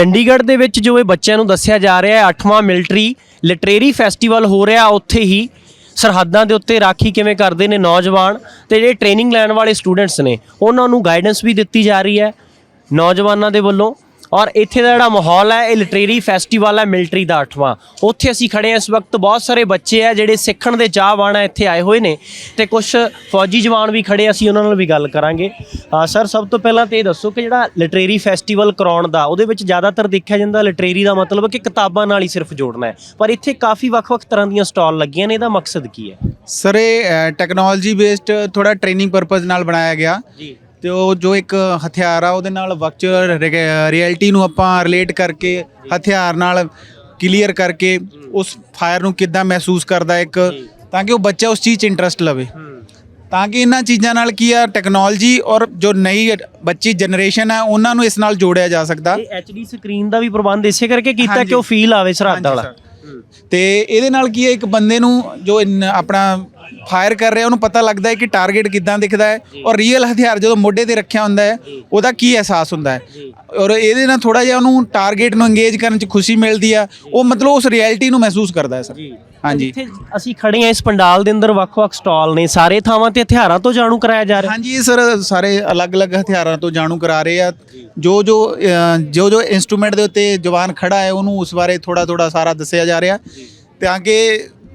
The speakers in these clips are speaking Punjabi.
ਚੰਡੀਗੜ੍ਹ ਦੇ ਵਿੱਚ ਜੋ ਇਹ ਬੱਚਿਆਂ ਨੂੰ ਦੱਸਿਆ ਜਾ ਰਿਹਾ ਹੈ 8ਵਾਂ ਮਿਲਟਰੀ ਲਿਟਰੇਰੀ ਫੈਸਟੀਵਲ ਹੋ ਰਿਹਾ ਉੱਥੇ ਹੀ। ਸਰਹੱਦਾਂ ਦੇ ਉੱਤੇ ਰਾਖੀ ਕਿਵੇਂ ਕਰਦੇ ਨੇ ਨੌਜਵਾਨ ਤੇ ਜਿਹੜੇ ਟ੍ਰੇਨਿੰਗ ਲੈਣ ਵਾਲੇ ਸਟੂਡੈਂਟਸ ਨੇ, ਉਹਨਾਂ ਨੂੰ ਗਾਈਡੈਂਸ ਵੀ ਦਿੱਤੀ ਜਾ ਰਹੀ ਹੈ ਨੌਜਵਾਨਾਂ ਦੇ ਵੱਲੋਂ। ਔਰ ਇੱਥੇ ਦਾ ਜਿਹੜਾ ਮਾਹੌਲ ਹੈ ਇਹ ਲਿਟਰੇਰੀ ਫੈਸਟੀਵਲ ਹੈ ਮਿਲਟਰੀ ਦਾ 8ਵਾਂ ਉੱਥੇ ਅਸੀਂ ਖੜੇ ਹਾਂ ਇਸ ਵਕਤ ਬਹੁਤ ਸਾਰੇ ਬੱਚੇ ਆ ਜਿਹੜੇ ਸਿੱਖਣ ਦੇ ਚਾਹਵਾਨ ਆ ਇੱਥੇ ਆਏ ਹੋਏ ਨੇ ਤੇ ਕੁਝ ਫੌਜੀ ਜਵਾਨ ਵੀ ਖੜੇ ਅਸੀਂ ਉਹਨਾਂ ਨਾਲ ਵੀ ਗੱਲ ਕਰਾਂਗੇ। ਸਰ ਸਭ ਤੋਂ ਪਹਿਲਾਂ ਤੇ ਇਹ ਦੱਸੋ ਕਿ ਜਿਹੜਾ ਲਿਟਰੇਰੀ ਫੈਸਟੀਵਲ ਕਰਾਉਣ ਦਾ ਉਹਦੇ ਵਿੱਚ ਜ਼ਿਆਦਾਤਰ ਦੇਖਿਆ ਜਾਂਦਾ ਲਿਟਰੇਰੀ ਦਾ ਮਤਲਬ ਕਿ ਕਿਤਾਬਾਂ ਨਾਲ ਹੀ ਸਿਰਫ ਜੋੜਨਾ ਹੈ। ਪਰ ਇੱਥੇ ਕਾਫੀ ਵੱਖ-ਵੱਖ ਤਰ੍ਹਾਂ ਦੀਆਂ ਸਟਾਲ ਲੱਗੀਆਂ ਨੇ ਇਹਦਾ ਮਕਸਦ ਕੀ ਹੈ? ਸਰ ਇਹ ਟੈਕਨੋਲੋਜੀ ਬੇਸਡ ਥੋੜਾ ਟ੍ਰੇਨਿੰਗ ਪਰਪਸ ਨਾਲ ਬਣਾਇਆ ਗਿਆ। ਜੀ। ਤੇ ਉਹ ਜੋ ਇੱਕ ਹਥਿਆਰ ਆ ਉਹਦੇ ਨਾਲ ਵਰਚੁਅਲ ਰਿਐਲਿਟੀ ਨੂੰ ਆਪਾਂ ਰਿਲੇਟ ਕਰਕੇ ਹਥਿਆਰ ਨਾਲ ਕਲੀਅਰ ਕਰਕੇ ਉਸ ਫਾਇਰ ਨੂੰ ਕਿੱਦਾਂ ਮਹਿਸੂਸ ਕਰਦਾ ਇੱਕ ਤਾਂ ਕਿ ਉਹ ਬੱਚਾ ਉਸ ਚੀਜ਼ 'ਚ ਇੰਟਰਸਟ ਲਵੇ। ਤਾਂ ਕਿ ਇਹਨਾਂ ਚੀਜ਼ਾਂ ਨਾਲ ਕੀ ਆ ਟੈਕਨੋਲੋਜੀ ਔਰ ਜੋ ਨਈ ਬੱਚੀ ਜਨਰੇਸ਼ਨ ਹੈ ਉਹਨਾਂ ਨੂੰ ਇਸ ਨਾਲ ਜੋੜਿਆ ਜਾ ਸਕਦਾ। ਇਹ ਐਚਡੀ ਸਕਰੀਨ ਦਾ ਵੀ ਪ੍ਰਬੰਧ ਇਸੇ ਕਰਕੇ ਕੀਤਾ। ਕਿ ਉਹ ਫੀਲ ਆਵੇ ਸਰਹੱਦ ਹਾਂਜੀ ਵਾਲਾ। ਤੇ ਇਹਦੇ ਨਾਲ ਕੀ ਹੈ ਇੱਕ ਬੰਦੇ ਨੂੰ ਜੋ ਆਪਣਾ ਫਾਇਰ ਕਰ ਰਿਹਾ ਉਹਨੂੰ ਪਤਾ ਲੱਗਦਾ ਹੈ ਕਿ ਟਾਰਗੇਟ ਕਿੱਦਾਂ ਦਿਖਦਾ ਹੈ ਔਰ ਰੀਅਲ ਹਥਿਆਰ ਜਦੋਂ ਮੋਢੇ ਤੇ ਰੱਖਿਆ ਹੁੰਦਾ ਹੈ ਉਹਦਾ ਕੀ ਅਹਿਸਾਸ ਹੁੰਦਾ ਹੈ? ਔਰ ਇਹਦੇ ਨਾਲ ਥੋੜਾ ਜਿਹਾ ਉਹਨੂੰ ਟਾਰਗੇਟ ਨੂੰ ਇੰਗੇਜ ਕਰਨ 'ਚ ਖੁਸ਼ੀ ਮਿਲਦੀ ਆ ਉਹ ਮਤਲਬ ਉਸ ਰਿਐਲਿਟੀ ਨੂੰ ਮਹਿਸੂਸ ਕਰਦਾ ਹੈ ਸਰ। ਹਾਂਜੀ। ਇੱਥੇ ਅਸੀਂ ਖੜੇ ਆ ਇਸ ਪੰਡਾਲ ਦੇ ਅੰਦਰ ਵੱਖ-ਵੱਖ ਸਟਾਲ ਨੇ ਸਾਰੇ ਥਾਵਾਂ ਤੇ ਹਥਿਆਰਾਂ ਤੋਂ ਜਾਣੂ ਕਰਾਇਆ ਜਾ ਰਿਹਾ। ਹਾਂਜੀ ਸਰ ਸਾਰੇ ਅਲੱਗ-ਅਲੱਗ ਹਥਿਆਰਾਂ ਤੋਂ ਜਾਣੂ ਕਰਾ ਰਹੇ ਆ। ਜੋ। ਜੋ ਜੋ ਜੋ ਇਨਸਟਰੂਮੈਂਟ ਦੇ ਉੱਤੇ ਜਵਾਨ ਖੜਾ ਹੈ ਉਹਨੂੰ ਉਸ ਬਾਰੇ ਥੋੜਾ ਥੋੜਾ ਸਾਰਾ ਦੱਸਿਆ ਜਾ ਰਿਹਾ। ਤਾਂ ਕਿ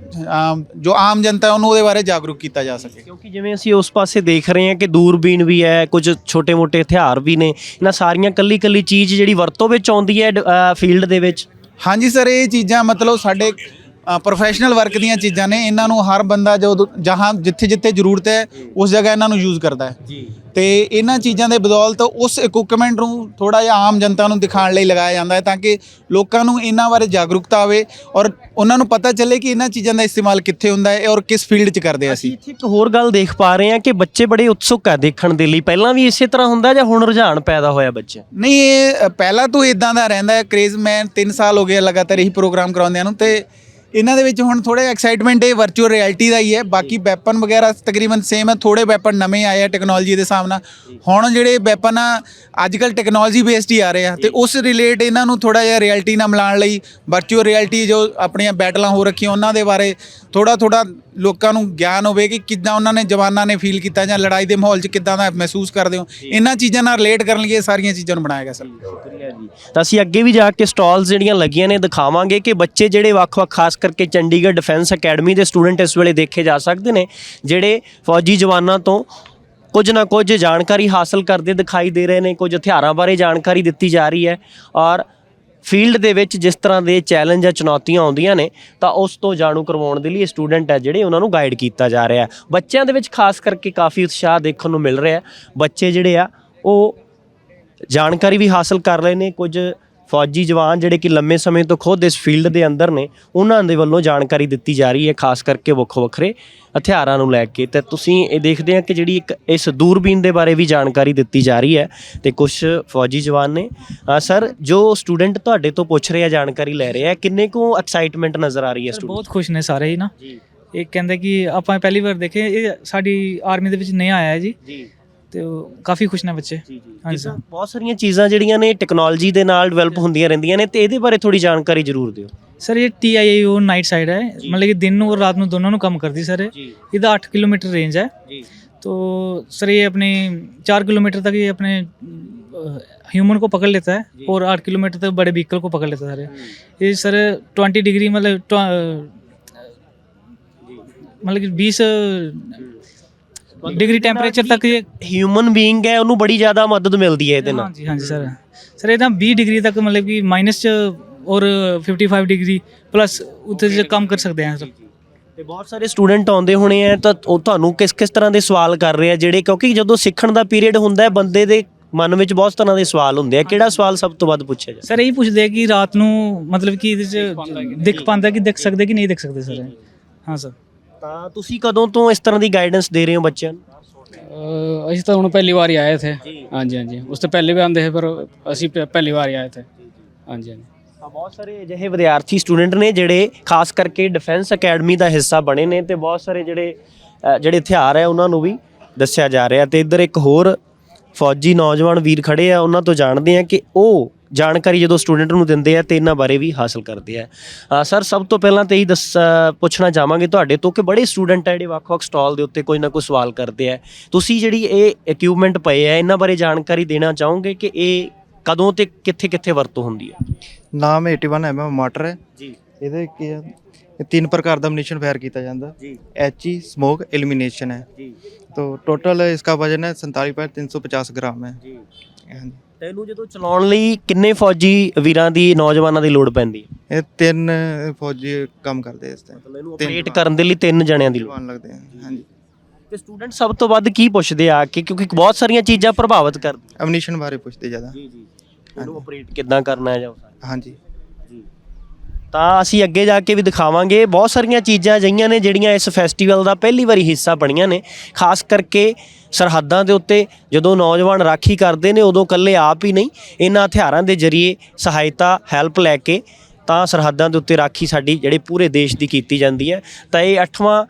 ਅ, ਜੋ ਆਮ ਜਨਤਾ ਹੈ ਉਹਨੂੰ ਉਹਦੇ ਬਾਰੇ ਜਾਗਰੂਕ ਕੀਤਾ ਜਾ ਸਕੇ। ਕਿਉਂਕਿ ਜਿਵੇਂ ਅਸੀਂ ਉਸ ਪਾਸੇ ਦੇਖ ਰਹੇ ਹਾਂ ਕਿ ਦੂਰਬੀਨ ਵੀ ਹੈ ਕੁਝ ਛੋਟੇ-ਮੋਟੇ ਹਥਿਆਰ ਵੀ ਨੇ। ਇਹਨਾਂ ਸਾਰੀਆਂ ਕੱਲੀ-ਕੱਲੀ ਚੀਜ਼ ਜਿਹੜੀ ਵਰਤੋਂ ਵਿੱਚ ਆਉਂਦੀ ਹੈ ਫੀਲਡ ਦੇ ਵਿੱਚ। ਹਾਂਜੀ ਸਰ ਇਹ ਚੀਜ਼ਾਂ ਮਤਲਬ ਸਾਡੇ ਪ੍ਰੋਫੈਸ਼ਨਲ ਵਰਕ ਦੀਆਂ ਚੀਜ਼ਾਂ ਨੇ। ਇਹਨਾਂ ਨੂੰ ਹਰ ਬੰਦਾ ਜੋ ਜਹਾਂ ਜਿੱਥੇ ਜਿੱਥੇ ਜ਼ਰੂਰਤ ਹੈ ਉਸ ਜਗ੍ਹਾ ਇਹਨਾਂ ਨੂੰ ਯੂਜ਼ ਕਰਦਾ ਹੈ। ਜੀ। ਤੇ ਇਹਨਾਂ ਚੀਜ਼ਾਂ ਦੇ ਬਦੌਲਤ ਉਸ ਇਕਵਿਪਮੈਂਟ ਨੂੰ ਥੋੜਾ ਜਿਹਾ ਆਮ ਜਨਤਾ ਨੂੰ ਦਿਖਾਉਣ ਲਈ ਲਗਾਇਆ ਜਾਂਦਾ ਹੈ ਤਾਂ ਕਿ ਲੋਕਾਂ ਨੂੰ ਇਹਨਾਂ ਬਾਰੇ ਜਾਗਰੂਕਤਾ ਆਵੇ ਔਰ ਉਹਨਾਂ ਨੂੰ ਪਤਾ ਚੱਲੇ ਕਿ ਇਹਨਾਂ ਚੀਜ਼ਾਂ ਦਾ ਇਸਤੇਮਾਲ ਕਿੱਥੇ ਹੁੰਦਾ ਹੈ ਔਰ ਕਿਸ ਫੀਲਡ 'ਚ ਕਰਦੇ ਹਾਂ ਅਸੀਂ। ਅਸੀਂ ਇੱਥੇ ਇੱਕ ਹੋਰ ਗੱਲ ਦੇਖ ਪਾ ਰਹੇ ਹਾਂ ਕਿ ਬੱਚੇ ਬੜੇ ਉਤਸੁਕ ਆ ਦੇਖਣ ਦੇ ਲਈ। ਪਹਿਲਾਂ ਵੀ ਇਸੇ ਤਰ੍ਹਾਂ ਹੁੰਦਾ ਜਾਂ ਹੁਣ ਰੁਝਾਨ ਪੈਦਾ ਹੋਇਆ ਬੱਚੇ ਨਹੀਂ ਇਹ ਪਹਿਲਾਂ ਤੋਂ ਇਦਾਂ ਦਾ ਰਹਿੰਦਾ ਹੈ। ਕ੍ਰੇਜ਼ ਮੈਂ 3 ਸਾਲ ਹੋ ਗਏ ਲਗਾਤਾਰ ਇਹੀ ਪ੍ਰੋਗਰਾਮ ਕਰਾਉਂਦਿਆਂ ਨੂੰ ਤੇ ਇਹਨਾਂ ਦੇ ਵਿੱਚ ਹੁਣ ਥੋੜੇ ਐਕਸਾਈਟਮੈਂਟ ਇਹ ਵਰਚੁਅਲ ਰਿਐਲਿਟੀ ਦਾ ਹੀ ਹੈ। ਬਾਕੀ ਵੈਪਨ ਵਗੈਰਾ ਤਕਰੀਬਨ ਸੇਮ ਹੈ ਥੋੜੇ ਵੈਪਨ ਨਵੇਂ ਆਏ ਆ ਟੈਕਨੋਲੋਜੀ ਦੇ ਨਾਲ। ਹੁਣ ਜਿਹੜੇ ਵੈਪਨ ਆ ਅੱਜ ਕੱਲ ਟੈਕਨੋਲੋਜੀ ਬੇਸਡ ਹੀ ਆ ਰਹੇ ਆ ਤੇ ਉਸ ਰਿਲੇਟ ਇਹਨਾਂ ਨੂੰ ਥੋੜਾ ਜਿਹਾ ਰਿਐਲਿਟੀ ਨਾਲ ਮਿਲਾਉਣ ਲਈ ਵਰਚੁਅਲ ਰਿਐਲਿਟੀ ਜੋ ਆਪਣੀਆਂ ਬੈਟਲਾਂ ਹੋ ਰੱਖੀਆਂ ਉਹਨਾਂ ਦੇ ਬਾਰੇ ਥੋੜਾ ਥੋੜਾ ਲੋਕਾਂ ਨੂੰ ਗਿਆਨ ਹੋਵੇ ਕਿ ਕਿੱਦਾਂ ਉਹਨਾਂ ਨੇ ਜਵਾਨਾਂ ਨੇ ਫੀਲ ਕੀਤਾ ਜਾਂ ਲੜਾਈ ਦੇ ਮਾਹੌਲ 'ਚ ਕਿੱਦਾਂ ਦਾ ਮਹਿਸੂਸ ਕਰਦੇ ਹੋ। ਇਹਨਾਂ ਚੀਜ਼ਾਂ ਨਾਲ ਰਿਲੇਟ ਕਰਨ ਲਈ ਇਹ ਸਾਰੀਆਂ ਚੀਜ਼ਾਂ ਨੂੰ ਬਣਾਇਆ ਗਿਆ ਸਰ। ਸ਼ੁਕਰੀਆ ਜੀ। ਤਾਂ ਅਸੀਂ ਅੱਗੇ ਵੀ ਜਾ ਕੇ ਸਟਾਲਸ ਜਿਹੜੀਆਂ ਲੱਗੀਆਂ ਨੇ ਦਿਖਾਵਾਂਗੇ ਕਿ ਬੱਚੇ ਜਿਹੜੇ ਵੱਖ-ਵੱਖ ਖਾਸ ਕਰਕੇ ਚੰਡੀਗੜ੍ਹ ਡਿਫੈਂਸ ਅਕੈਡਮੀ ਦੇ ਸਟੂਡੈਂਟ ਇਸ ਵੇਲੇ ਦੇਖੇ ਜਾ ਸਕਦੇ ਨੇ, ਜਿਹੜੇ ਫੌਜੀ ਜਵਾਨਾਂ ਤੋਂ ਕੁਝ ਨਾ ਕੁਝ ਜਾਣਕਾਰੀ ਹਾਸਲ ਕਰਦੇ ਦਿਖਾਈ ਦੇ ਰਹੇ ਨੇ, ਕੁਝ ਹਥਿਆਰਾਂ ਬਾਰੇ ਜਾਣਕਾਰੀ ਦਿੱਤੀ ਜਾ ਰਹੀ ਹੈ ਔਰ ਫੀਲਡ ਦੇ ਵਿੱਚ ਜਿਸ ਤਰ੍ਹਾਂ ਦੇ ਚੈਲੰਜ ਜਾਂ ਚੁਣੌਤੀਆਂ ਆਉਂਦੀਆਂ ਨੇ, ਤਾਂ ਉਸ ਤੋਂ ਜਾਣੂ ਕਰਵਾਉਣ ਦੇ ਲਈ ਸਟੂਡੈਂਟ ਹੈ ਜਿਹੜੇ ਉਹਨਾਂ ਨੂੰ ਗਾਈਡ ਕੀਤਾ ਜਾ ਰਿਹਾ ਬੱਚਿਆਂ ਦੇ ਵਿੱਚ ਖਾਸ ਕਰਕੇ ਕਾਫੀ ਉਤਸ਼ਾਹ ਦੇਖਣ ਨੂੰ ਮਿਲ ਰਿਹਾ ਬੱਚੇ ਜਿਹੜੇ ਆ, ਉਹ ਜਾਣਕਾਰੀ ਵੀ ਹਾਸਲ ਕਰ ਰਹੇ ਨੇ, ਕੁਝ ਫੌਜੀ ਜਵਾਨ ਜਿਹੜੇ ਕਿ ਲੰਮੇ ਸਮੇਂ ਤੋਂ ਖੁਦ ਇਸ ਫੀਲਡ ਦੇ ਅੰਦਰ ਨੇ ਉਹਨਾਂ ਦੇ ਵੱਲੋਂ ਜਾਣਕਾਰੀ ਦਿੱਤੀ ਜਾ ਰਹੀ ਹੈ ਖਾਸ ਕਰਕੇ ਵੱਖੋ ਵੱਖਰੇ ਹਥਿਆਰਾਂ ਨੂੰ ਲੈ ਕੇ। ਤੇ ਤੁਸੀਂ ਇਹ ਦੇਖਦੇ ਆ ਕਿ ਜਿਹੜੀ ਇੱਕ ਇਸ ਦੂਰਬੀਨ ਦੇ ਬਾਰੇ ਵੀ ਜਾਣਕਾਰੀ ਦਿੱਤੀ ਜਾ ਰਹੀ ਹੈ ਤੇ ਕੁਝ ਫੌਜੀ ਜਵਾਨ ਨੇ। ਸਰ ਜੋ ਸਟੂਡੈਂਟ ਤੁਹਾਡੇ ਤੋਂ ਪੁੱਛ ਰਹੇ ਆ ਜਾਣਕਾਰੀ ਲੈ ਰਹੇ ਆ ਕਿੰਨੇ ਕੁ ਐਕਸਾਈਟਮੈਂਟ ਨਜ਼ਰ ਆ ਰਹੀ ਹੈ ਸਟੂਡੈਂਟ ਬਹੁਤ ਖੁਸ਼ ਨੇ ਸਾਰੇ ਹੀ ਨਾ। ਜੀ। ਇਹ ਕਹਿੰਦੇ ਕਿ ਆਪਾਂ ਪਹਿਲੀ ਵਾਰ ਦੇਖੇ ਇਹ ਸਾਡੀ ਆਰਮੀ ਦੇ ਵਿੱਚ ਨया ਆਇਆ ਹੈ ਜੀ। ਜੀ। ਤੇ ਉਹ ਕਾਫੀ ਖੁਸ਼ ਨੇ ਬੱਚੇ ਜੀ ਜੀ ਹਾਂਜੀ ਜਿੱਦਾਂ ਸਰ। ਬਹੁਤ ਸਾਰੀਆਂ ਚੀਜ਼ਾਂ ਜਿਹੜੀਆਂ ਨੇ ਟੈਕਨੋਲੋਜੀ ਦੇ ਨਾਲ ਡਿਵੈਲਪ ਹੁੰਦੀਆਂ ਰਹਿੰਦੀਆਂ ਨੇ ਤੇ ਇਹਦੇ ਬਾਰੇ ਥੋੜੀ ਜਾਣਕਾਰੀ ਜ਼ਰੂਰ ਦਿਓ ਸਰ ਇਹ TIAO ਨਾਈਟ ਸਾਈਡ ਹੈ ਮਤਲਬ ਕਿ ਦਿਨ ਨੂੰ और रात ਨੂੰ ਦੋਨੋਂ ਨੂੰ ਕੰਮ ਕਰਦੀ ਸਰ ਇਹ। ਜੀ ਇਹਦਾ 8 ਕਿਲੋਮੀਟਰ ਰੇਂਜ ਹੈ ਜੀ तो सर ये अपने चार किलोमीटर तक ये अपने ह्यूमन को पकड़ लेता है और आठ किलोमीटर तक बड़े व्हीकल को पकड़ लेता है सर ये सर ट्वेंटी डिग्री मतलब ट्व- मतलब कि बीस ਡਿਗਰੀ ਟੈਂਪਰੇਚਰ ਤੱਕ ਇਹ ਹਿਊਮਨ ਬੀਇੰਗ ਹੈ ਉਹਨੂੰ ਬੜੀ ਜ਼ਿਆਦਾ ਮਦਦ ਮਿਲਦੀ ਹੈ ਇਹਦੇ ਨਾਲ। ਹਾਂਜੀ ਹਾਂਜੀ ਸਰ ਸਰ ਇਹ 20 ਡਿਗਰੀ ਤੱਕ ਮਤਲਬ ਕਿ ਮਾਈਨਸ ਚ ਔਰ 55 ਡਿਗਰੀ ਪਲੱਸ ਉੱਤੇ ਜੇ ਕੰਮ ਕਰ ਸਕਦੇ ਆ ਸਰ ਤੇ ਬਹੁਤ ਸਾਰੇ ਸਟੂਡੈਂਟ ਆਉਂਦੇ ਹੋਣੇ ਆ ਤਾਂ ਉਹ ਤੁਹਾਨੂੰ ਕਿਸ ਕਿਸ ਤਰ੍ਹਾਂ ਦੇ ਸਵਾਲ ਕਰ ਰਹੇ ਆ ਜਿਹੜੇ ਕਿਉਂਕਿ ਜਦੋਂ ਸਿੱਖਣ ਦਾ ਪੀਰੀਅਡ ਹੁੰਦਾ ਹੈ ਬੰਦੇ ਦੇ ਮਨ ਵਿੱਚ ਬਹੁਤ ਤਰ੍ਹਾਂ ਦੇ ਸਵਾਲ ਹੁੰਦੇ ਆ। ਕਿਹੜਾ ਸਵਾਲ ਸਭ ਤੋਂ ਵੱਧ ਪੁੱਛਿਆ ਜਾਂਦਾ ਸਰ ਇਹ ਪੁੱਛਦੇ ਆ ਕਿ ਰਾਤ ਨੂੰ ਮਤਲਬ ਕਿ ਇਹਦੇ ਚ ਦਿਖ ਪਾਉਂਦਾ ਕਿ ਦਿਖ ਸਕਦੇ ਕਿ ਨਹੀਂ ਦਿਖ ਸਕਦੇ ਸਰ ਹਾਂ ਸਰ ਤਾਂ ਤੁਸੀਂ ਕਦੋਂ ਤੋਂ ਇਸ ਤਰ੍ਹਾਂ ਦੀ ਗਾਈਡੈਂਸ ਦੇ ਰਹੇ ਹੋ ਬੱਚਿਆਂ ਨੂੰ? ਅਸੀਂ ਤਾਂ ਹੁਣ ਪਹਿਲੀ ਵਾਰ ਹੀ ਆਏ ਥੇ ਹਾਂਜੀ ਹਾਂਜੀ। ਉਸ ਤੋਂ ਪਹਿਲੇ ਵੀ ਆਂਦੇ ਸੀ ਪਰ ਅਸੀਂ ਪ- ਪਹਿਲੀ ਵਾਰ ਹੀ ਆਏ ਥੇ ਹਾਂਜੀ ਹਾਂਜੀ। ਤਾਂ ਬਹੁਤ ਸਾਰੇ ਅਜਿਹੇ ਵਿਦਿਆਰਥੀ ਸਟੂਡੈਂਟ ਨੇ ਜਿਹੜੇ ਖਾਸ ਕਰਕੇ ਡਿਫੈਂਸ ਅਕੈਡਮੀ ਦਾ ਹਿੱਸਾ ਬਣੇ ਨੇ ਤੇ ਬਹੁਤ ਸਾਰੇ ਜਿਹੜੇ ਅ, ਜਿਹੜੇ ਹਥਿਆਰ ਹੈ ਉਹਨਾਂ ਨੂੰ ਵੀ ਦੱਸਿਆ ਜਾ ਰਿਹਾ। ਤੇ ਇੱਧਰ ਇੱਕ ਹੋਰ ਫੌਜੀ ਨੌਜਵਾਨ ਵੀਰ ਖੜੇ ਆ ਉਹਨਾਂ ਤੋਂ ਜਾਣਦੇ ਆ ਕਿ ਉਹ ਜਾਣਕਾਰੀ ਜਦੋਂ ਸਟੂਡੈਂਟ ਨੂੰ ਦਿੰਦੇ ਆ ਤੇ ਇਹਨਾਂ ਬਾਰੇ ਵੀ ਹਾਸਲ ਕਰਦੇ ਆ ਅ, ਸਰ ਸਭ ਤੋਂ ਪਹਿਲਾਂ ਤੇ ਹੀ ਦੱਸ ਅ, ਪੁੱਛਣਾ ਚਾਹਾਂਗੇ ਤੁਹਾਡੇ ਤੋਂ ਕਿ ਬੜੇ ਸਟੂਡੈਂਟ ਆ ਜਿਹੜੇ ਵੱਖ-ਵੱਖ ਸਟਾਲ ਦੇ ਉੱਤੇ ਕੋਈ ਨਾ ਕੋਈ ਸਵਾਲ ਕਰਦੇ ਆ ਤੁਸੀਂ ਜਿਹੜੀ ਇਹ ਇਕਵਿਪਮੈਂਟ ਪਏ ਆ ਇਹਨਾਂ ਬਾਰੇ ਜਾਣਕਾਰੀ ਦੇਣਾ ਚਾਹੋਗੇ ਕਿ ਇਹ ਕਦੋਂ ਤੇ ਕਿੱਥੇ-ਕਿੱਥੇ ਵਰਤੋਂ ਹੁੰਦੀ ਹੈ ਨਾਮ 81 ਐਮਐਮ ਮੋਟਰ ਹੈ ਜੀ ਇਹਦੇ ਕੀ ਹੈ ਇਹ ਤਿੰਨ ਪ੍ਰਕਾਰ ਦਾ ਮਿਨੀਸ਼ਨ ਫਾਇਰ ਕੀਤਾ ਜਾਂਦਾ ਜੀ एच स्मोक एलिमिनेशन है ਜੀ तो टोटल इसका वजन है सैंतालीस पॉइंट तीन सौ पचास ग्राम है ਜੀ हाँ जी। ਤਾਂ ਇਹਨੂੰ ਜਦੋਂ ਚਲਾਉਣ ਲਈ ਕਿੰਨੇ ਫੌਜੀ ਵੀਰਾਂ ਦੀ ਨੌਜਵਾਨਾਂ ਦੀ ਲੋੜ ਪੈਂਦੀ ਹੈ? ਇਹ ਤਿੰਨ ਫੌਜੀ ਕੰਮ ਕਰਦੇ ਇਸ ਤੇ ਮਤਲਬ ਇਹਨੂੰ ਆਪਰੇਟ ਕਰਨ ਦੇ ਲਈ ਤਿੰਨ ਜਣਿਆਂ ਦੀ ਲੋੜ। ਜਵਾਨ ਲੱਗਦੇ ਆ ਹਾਂਜੀ। ਸਟੂਡੈਂਟ ਸਭ ਤੋਂ ਵੱਧ ਕੀ ਪੁੱਛਦੇ ਆ ਕਿ ਕਿਉਂਕਿ ਬਹੁਤ ਸਾਰੀਆਂ ਚੀਜ਼ਾਂ ਪ੍ਰਭਾਵਿਤ ਕਰਦੀਆਂ। ਅਮਨੀਸ਼ਨ ਬਾਰੇ ਪੁੱਛਦੇ ਜ਼ਿਆਦਾ। ਜੀ ਜੀ। ਇਹਨੂੰ ਆਪਰੇਟ ਕਿੱਦਾਂ ਕਰਨਾ ਹੈ ਜਾਂ ਹਾਂਜੀ। ਤਾਂ ਅਸੀਂ ਅੱਗੇ ਜਾ ਕੇ ਵੀ ਦਿਖਾਵਾਂਗੇ। ਬਹੁਤ ਸਾਰੀਆਂ ਚੀਜ਼ਾਂ ਅਜਿਹੀਆਂ ਨੇ ਜਿਹੜੀਆਂ ਇਸ ਫੈਸਟੀਵਲ ਦਾ ਪਹਿਲੀ ਵਾਰੀ ਹਿੱਸਾ ਬਣੀਆਂ ਨੇ। ਖਾਸ ਕਰਕੇ ਸਰਹੱਦਾਂ ਦੇ ਉੱਤੇ ਜਦੋਂ ਨੌਜਵਾਨ ਰਾਖੀ ਕਰਦੇ ਨੇ, ਉਦੋਂ ਇਕੱਲੇ ਆਪ ਹੀ ਨਹੀਂ, ਇਹਨਾਂ ਹਥਿਆਰਾਂ ਦੇ ਜ਼ਰੀਏ ਸਹਾਇਤਾ ਹੈਲਪ ਲੈ ਕੇ ਤਾਂ ਸਰਹੱਦਾਂ ਦੇ ਉੱਤੇ ਰਾਖੀ ਸਾਡੀ, ਜਿਹੜੇ ਪੂਰੇ ਦੇਸ਼ ਦੀ ਕੀਤੀ ਜਾਂਦੀ ਹੈ। ਤਾਂ ਇਹ 8ਵਾਂ